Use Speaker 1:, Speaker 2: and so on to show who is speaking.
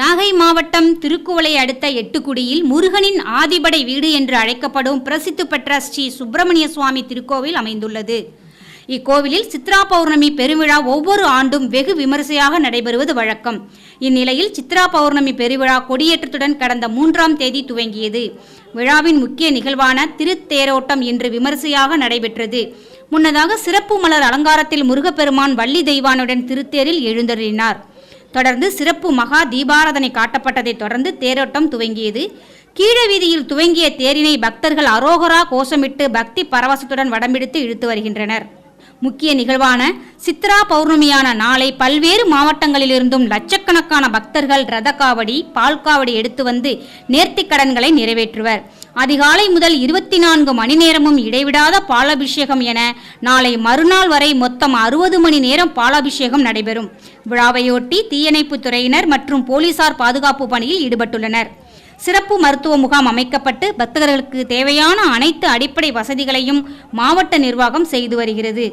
Speaker 1: நாகை மாவட்டம் திருக்குவளை அடுத்த எட்டுக்குடியில் முருகனின் ஆதிபடை வீடு என்று அழைக்கப்படும் பிரசித்தி பெற்ற ஸ்ரீ சுப்பிரமணிய சுவாமி திருக்கோவில் அமைந்துள்ளது. இக்கோவிலில் சித்ரா பௌர்ணமி பெருவிழா ஒவ்வொரு ஆண்டும் வெகு விமரிசையாக நடைபெறுவது வழக்கம். இந்நிலையில் சித்ரா பௌர்ணமி பெருவிழா கொடியேற்றத்துடன் கடந்த மூன்றாம் தேதி துவங்கியது. விழாவின் முக்கிய நிகழ்வான திருத்தேரோட்டம் இன்று விமரிசையாக நடைபெற்றது. முன்னதாக சிறப்பு மலர் அலங்காரத்தில் முருகப்பெருமான் வள்ளி தெய்வானுடன் திருத்தேரில் எழுந்தருளினார். தொடர்ந்து சிறப்பு மகா தீபாராதனை காட்டப்பட்டதைத் தொடர்ந்து தேரோட்டம் துவங்கியது. கீழ வீதியில் துவங்கிய தேரினை பக்தர்கள் அரோகரா கோஷமிட்டு பக்தி பரவசத்துடன் வடம்பிடித்து இழுத்து வருகின்றனர். முக்கிய நிகழ்வான சித்ரா பௌர்ணமியான நாளை பல்வேறு மாவட்டங்களிலிருந்தும் லட்சக்கணக்கான பக்தர்கள் ரத காவடி பால் காவடி எடுத்து வந்து நேர்த்திக் கடன்களை நிறைவேற்றுவர். அதிகாலை முதல் இருபத்தி நான்கு மணி நேரமும் இடைவிடாத பாலாபிஷேகம் என நாளை மறுநாள் வரை மொத்தம் அறுபது மணி நேரம் பாலாபிஷேகம் நடைபெறும். விழாவையொட்டி தீயணைப்புத் துறையினர் மற்றும் போலீசார் பாதுகாப்பு பணியில் ஈடுபட்டுள்ளனர். சிறப்பு மருத்துவ முகாம் அமைக்கப்பட்டு பக்தர்களுக்கு தேவையான அனைத்து அடிப்படை வசதிகளையும் மாவட்ட நிர்வாகம் செய்து வருகிறது.